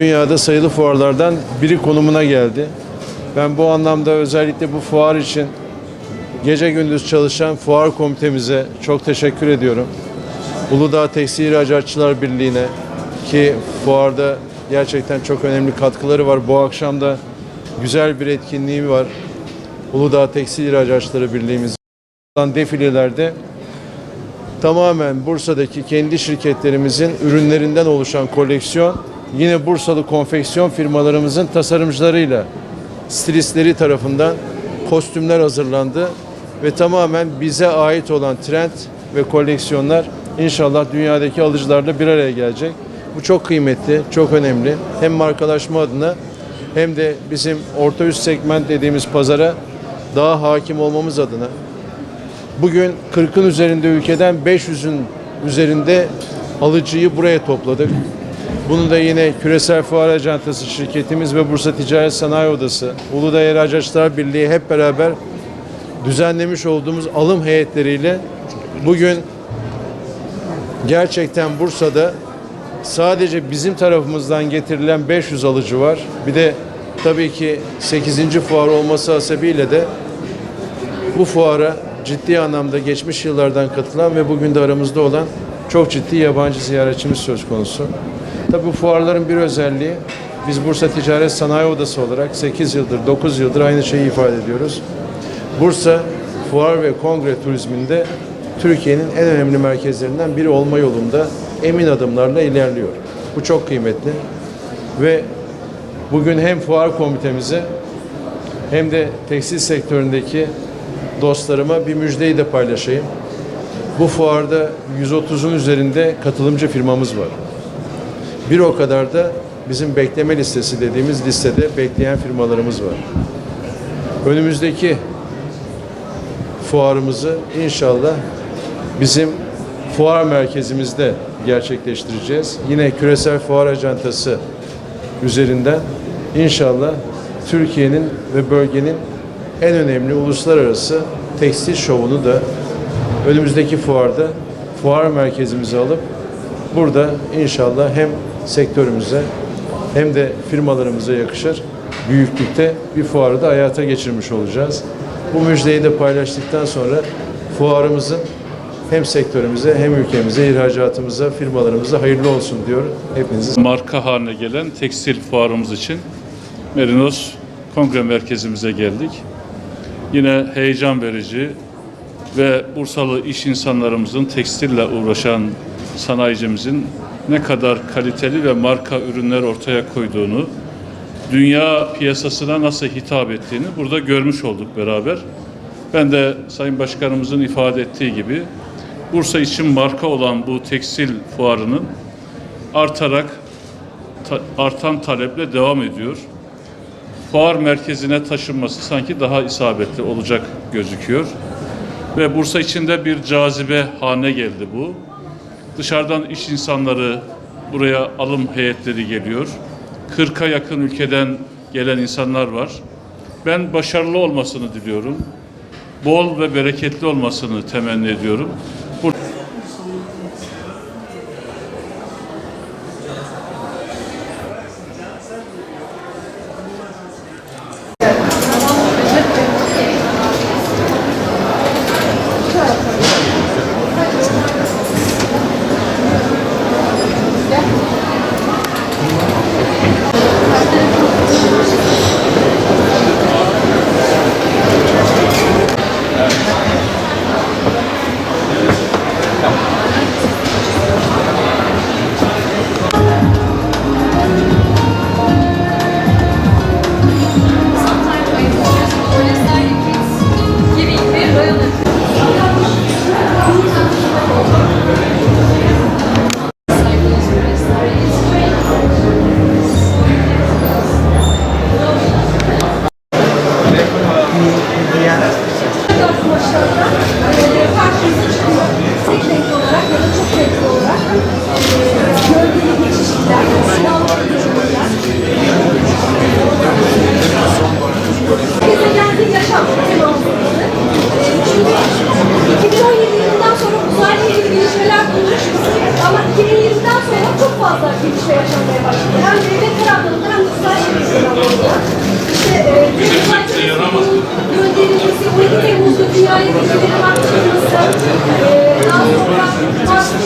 Dünyada sayılı fuarlardan biri konumuna geldi. Ben bu anlamda özellikle bu fuar için gece gündüz çalışan fuar komitemize çok teşekkür ediyorum. Uludağ Tekstil İhracatçılar Birliği'ne ki fuarda gerçekten çok önemli katkıları var. Bu akşam da güzel bir etkinliği var. Uludağ Tekstil İhracatçıları Birliği'mizin. Birliği'miz defilelerde tamamen Bursa'daki kendi şirketlerimizin ürünlerinden oluşan koleksiyon yine Bursalı konfeksiyon firmalarımızın tasarımcılarıyla stilistleri tarafından kostümler hazırlandı ve tamamen bize ait olan trend ve koleksiyonlar inşallah dünyadaki alıcılarla bir araya gelecek. Bu çok kıymetli, çok önemli. Hem markalaşma adına hem de bizim orta üst segment dediğimiz pazara daha hakim olmamız adına Bugün 40'ın üzerinde ülkeden 500'ün üzerinde alıcıyı buraya topladık. Bunu da yine Küresel Fuar Acentası şirketimiz ve Bursa Ticaret Sanayi Odası, Uludağ İhracatçılar Birliği hep beraber düzenlemiş olduğumuz alım heyetleriyle bugün gerçekten Bursa'da sadece bizim tarafımızdan getirilen 500 alıcı var. Bir de tabii ki 8. fuar olması hasebiyle de bu fuara ciddi anlamda geçmiş yıllardan katılan ve bugün de aramızda olan çok ciddi yabancı ziyaretçimiz söz konusu. Tabii bu fuarların bir özelliği, biz Bursa Ticaret Sanayi Odası olarak 8 yıldır, 9 yıldır aynı şeyi ifade ediyoruz. Bursa fuar ve kongre turizminde Türkiye'nin en önemli merkezlerinden biri olma yolunda emin adımlarla ilerliyor. Bu çok kıymetli ve bugün hem fuar komitemize hem de tekstil sektöründeki dostlarıma bir müjdeyi de paylaşayım. Bu fuarda 130'un üzerinde katılımcı firmamız var. Bir o kadar da bizim bekleme listesi dediğimiz listede bekleyen firmalarımız var. Önümüzdeki fuarımızı inşallah bizim fuar merkezimizde gerçekleştireceğiz. Yine küresel fuar acentası üzerinden inşallah Türkiye'nin ve bölgenin en önemli uluslararası tekstil şovunu da önümüzdeki fuarda fuar merkezimize alıp burada inşallah hem sektörümüze hem de firmalarımıza yakışır büyüklükte bir fuarı da hayata geçirmiş olacağız. Bu müjdeyi de paylaştıktan sonra fuarımızın hem sektörümüze hem ülkemize, ihracatımıza, firmalarımıza hayırlı olsun diyor. Hepinizi marka haline gelen tekstil fuarımız için Merinos Kongre Merkezimize geldik. Yine heyecan verici ve Bursalı iş insanlarımızın tekstille uğraşan sanayicimizin ne kadar kaliteli ve marka ürünler ortaya koyduğunu, dünya piyasasına nasıl hitap ettiğini burada görmüş olduk beraber. Ben de Sayın Başkanımızın ifade ettiği gibi Bursa için marka olan bu tekstil fuarının artarak ta- artan taleple devam ediyor. Fuar merkezine taşınması sanki daha isabetli olacak gözüküyor. Ve Bursa içinde bir cazibe haline geldi bu. Dışarıdan iş insanları buraya alım heyetleri geliyor. 40'a yakın ülkeden gelen insanlar var. Ben başarılı olmasını diliyorum. Bol ve bereketli olmasını temenni ediyorum. Thank you. gidişle yaşanmaya başladı. Hem devlet taraflarında hem kısa şirketler şey İşte e, gönderilmesi, 12 Temmuz'da dünyaya bir şeyler baktığımızda e, daha sonra